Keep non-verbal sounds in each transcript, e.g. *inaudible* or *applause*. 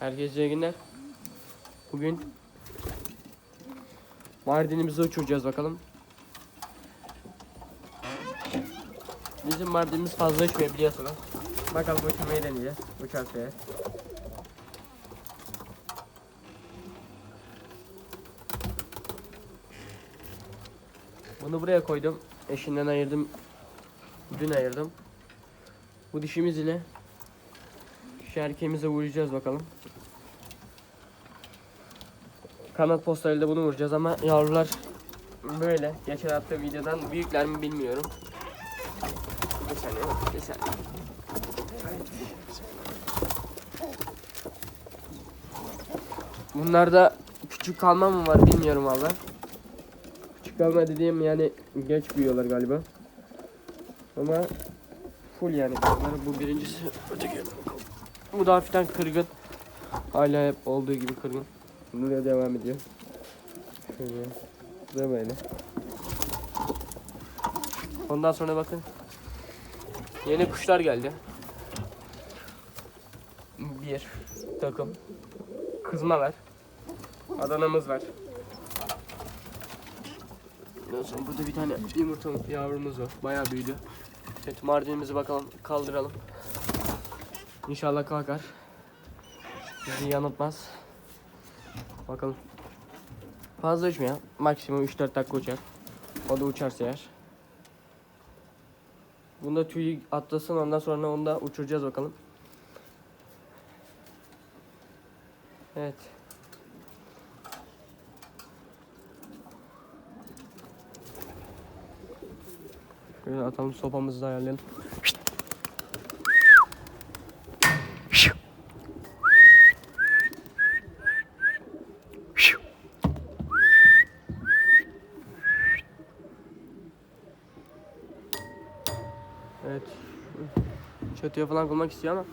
Herkese iyi günler. Bugün Mardin'imizi uçuracağız bakalım. Bizim Mardin'imiz fazla uçmuyor biliyorsunuz. Bakalım uçurmayı deneyeceğiz. Uçarsa eğer. Bunu buraya koydum. Eşinden ayırdım. Dün ayırdım. Bu dişimiz ile şu vuracağız bakalım. Kanat postayla bunu vuracağız ama yavrular böyle. Geçen hafta videodan büyükler mi bilmiyorum. Bir saniye, bir saniye. Bunlarda küçük kalma mı var bilmiyorum valla. Küçük kalma dediğim yani geç büyüyorlar galiba. Ama full yani bu birincisi öteki. Bu da hafiften kırgın. Hala hep olduğu gibi kırgın. Buraya devam ediyor. Şöyle. Bu da böyle. Ondan sonra bakın. Yeni kuşlar geldi. Bir takım. Kızmalar. Adanamız var. Ondan sonra burada bir tane yumurta yavrumuz var. Bayağı büyüdü. Evet mardinimizi bakalım kaldıralım. İnşallah kalkar. Bizi yanıltmaz. Bakalım. Fazla uçmuyor. Maksimum 3-4 dakika uçar. O da uçarsa eğer. Bunda tüy atlasın ondan sonra onu da uçuracağız bakalım. Evet. Şöyle atalım sopamızı da ayarlayalım. Evet. Çatıya falan kurmak istiyor ama.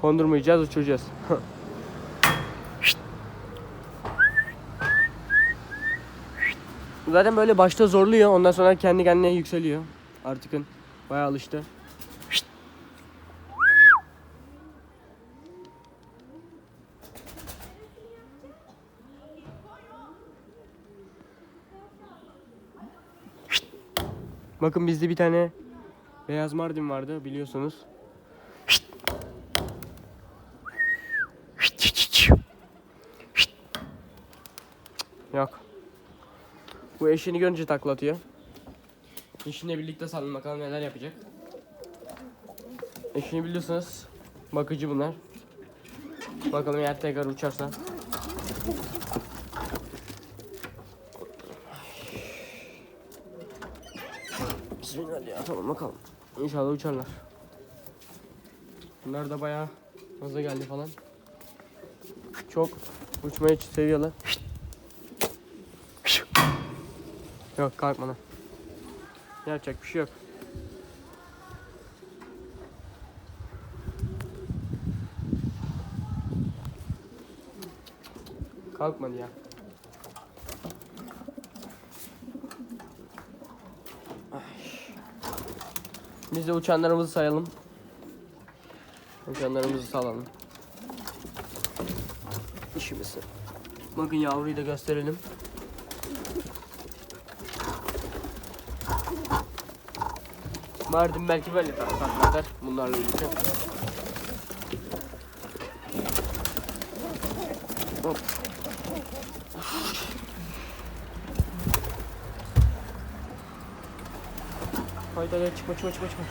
Kondurmayacağız, uçuracağız. Zaten böyle başta zorluyor, ondan sonra kendi kendine yükseliyor. Artıkın bayağı alıştı. Bakın bizde bir tane beyaz mardin vardı biliyorsunuz. Yok. Bu eşini görünce taklatıyor. Eşinle birlikte salın bakalım neler yapacak. Eşini biliyorsunuz. Bakıcı bunlar. Bakalım eğer tekrar uçarsa. Bismillah ya tamam bakalım. İnşallah uçarlar. Bunlar da bayağı fazla geldi falan. Çok uçmayı seviyorlar. Yok kalkma lan. Yapacak bir şey yok. Kalkmadı ya. Biz de uçanlarımızı sayalım. Uçanlarımızı salalım. İşimizi. Bakın yavruyu da gösterelim. Mardin belki böyle taklatlar bunlarla birlikte. Hop. Haydi haydi çıkma çıkma çıkma çıkma.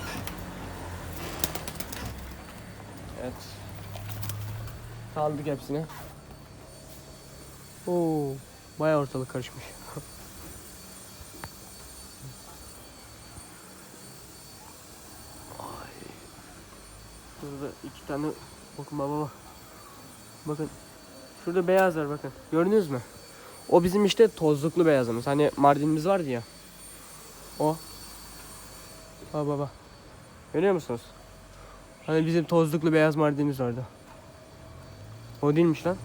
Evet. Saldık hepsini. Oo, bayağı ortalık karışmış. Burada iki tane bakın baba bak. Bakın. Şurada beyaz var bakın. Gördünüz mü? O bizim işte tozluklu beyazımız. Hani Mardin'imiz vardı ya. O. Baba baba. Görüyor musunuz? Hani bizim tozluklu beyaz Mardin'imiz vardı. O değilmiş lan.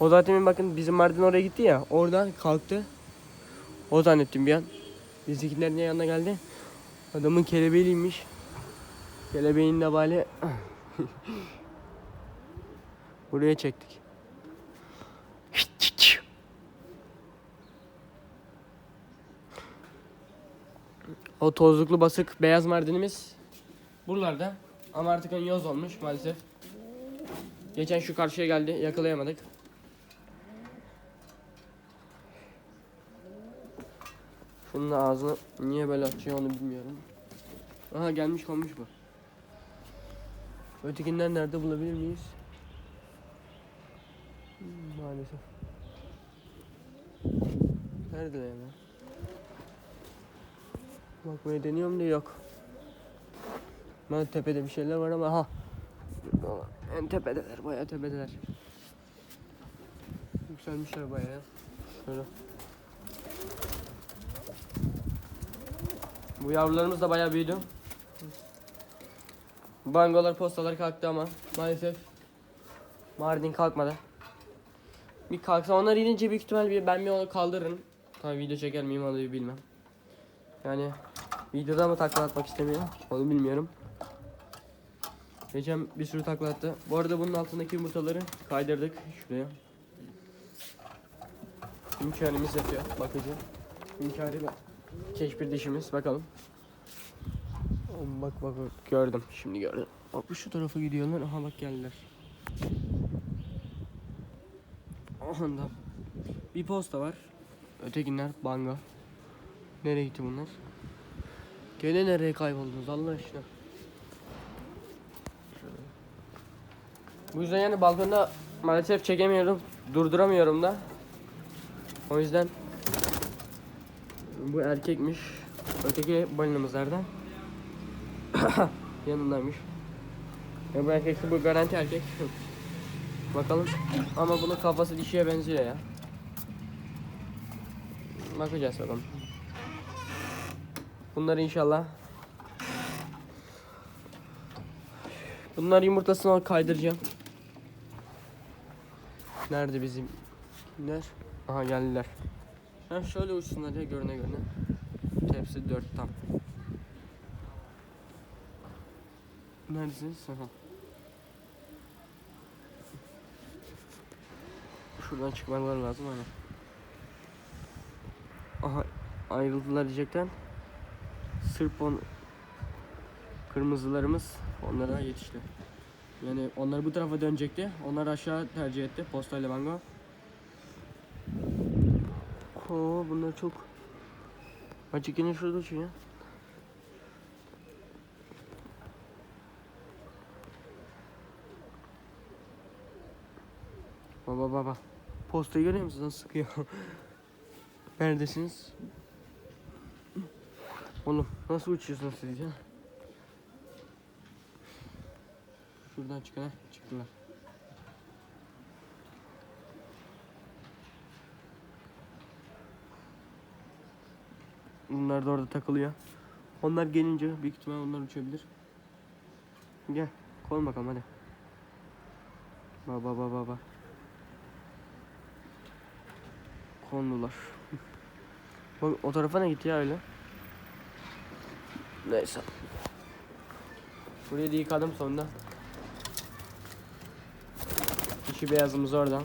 o zaten bakın bizim Mardin oraya gitti ya. Oradan kalktı. O zannettim bir an. Bizimkilerin yanına geldi. Adamın kelebeğiymiş. Kelebeğin de bari *laughs* buraya çektik. O tozluklu basık beyaz mardinimiz buralarda. Ama artık hani yoz olmuş maalesef. Geçen şu karşıya geldi yakalayamadık. Şunun ağzını niye böyle açıyor onu bilmiyorum. Aha gelmiş konmuş bu. Ötekinden nerede bulabilir miyiz? Hmm, Maalesef. Nerede ya? Bakmaya deniyorum da yok. Ben tepede bir şeyler var ama ha. En tepedeler, bayağı tepedeler. Yükselmişler bayağı. ya. Şöyle. Bu yavrularımız da bayağı büyüdü. Bangolar postalar kalktı ama maalesef Mardin kalkmadı. Bir kalksa onlar inince büyük ihtimal bir ben bir onu kaldırırım. Tabii video çeker miyim onu bilmem. Yani videoda mı takla atmak istemiyor onu bilmiyorum. Geçen bir sürü takla attı. Bu arada bunun altındaki yumurtaları kaydırdık şuraya. Hünkârımız yapıyor bakıcı. Hünkârı da keşbir dişimiz bakalım. Bak bak bak gördüm şimdi gördüm. Bak şu tarafa gidiyorlar. Aha bak geldiler. Aha da. Bir posta var. Ötekiler banga. Nereye gitti bunlar? Gene nereye kayboldunuz Allah aşkına? Bu yüzden yani balkonda maalesef çekemiyorum. Durduramıyorum da. O yüzden bu erkekmiş. Öteki balinamızlardan. *coughs* Yanındaymış. Ya bu erkekse bu garanti erkek. *laughs* Bakalım. Ama bunun kafası dişiye benziyor ya. Bakacağız bakalım. Bunları inşallah Bunlar yumurtasını kaydıracağım. Nerede bizim kimler? Aha geldiler. Ha şöyle uçsunlar ya görüne görüne. Hepsi dört tam. Neredesiniz? Aha. Şuradan çıkmaları lazım hani. Aha ayrıldılar diyecekten. Sırp on kırmızılarımız onlara yetişti. Yani onlar bu tarafa dönecekti. Onlar aşağı tercih etti. Postayla bango. Oo bunlar çok Açık yine şurada uçuyor ya. Baba baba. Postayı görüyor musunuz nasıl sıkıyor? *laughs* Neredesiniz? Oğlum nasıl uçuyorsunuz siz ya? Şuradan çıkın ha. Çıktılar. Bunlar da orada takılıyor. Onlar gelince büyük ihtimal onlar uçabilir. Gel. Kol bakalım hadi. Baba baba baba. Kondular. *laughs* Bak o tarafa ne gitti ya öyle? Neyse. Burayı da yıkadım sonunda. İşi beyazımız oradan.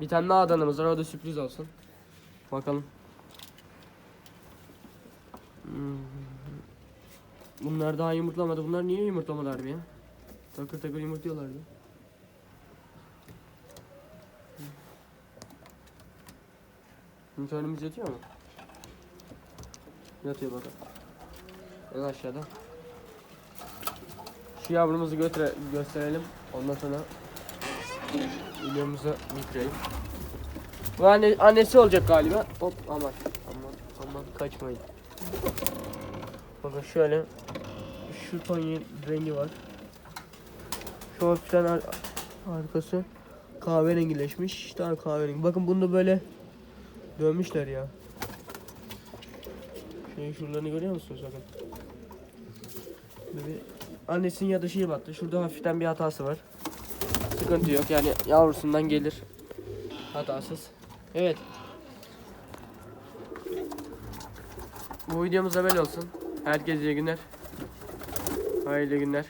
Bir tane daha adanımız var o sürpriz olsun. Bakalım. Hmm. Bunlar daha yumurtlamadı. Bunlar niye yumurtlamadılar bir ya? Takır takır yumurtluyorlardı. Yumurtalarımız yatıyor mu? Yatıyor bakalım. En aşağıda. Şu yavrumuzu götüre gösterelim. Ondan sonra videomuzu bitireyim. Bu anne, annesi olacak galiba. Hop aman aman aman kaçmayın. Bakın şöyle şu ton rengi var. Şu hafiften ar arkası kahverengileşmiş. Daha kahverengi. Bakın bunu böyle dönmüşler ya. Şunun şuralarını görüyor musunuz bakın. Böyle annesinin ya da şey battı. Şurada hafiften bir hatası var. Sıkıntı yok yani yavrusundan gelir. Hatasız. Evet. Bu videomuz da böyle olsun. Herkese iyi günler. Hayırlı günler.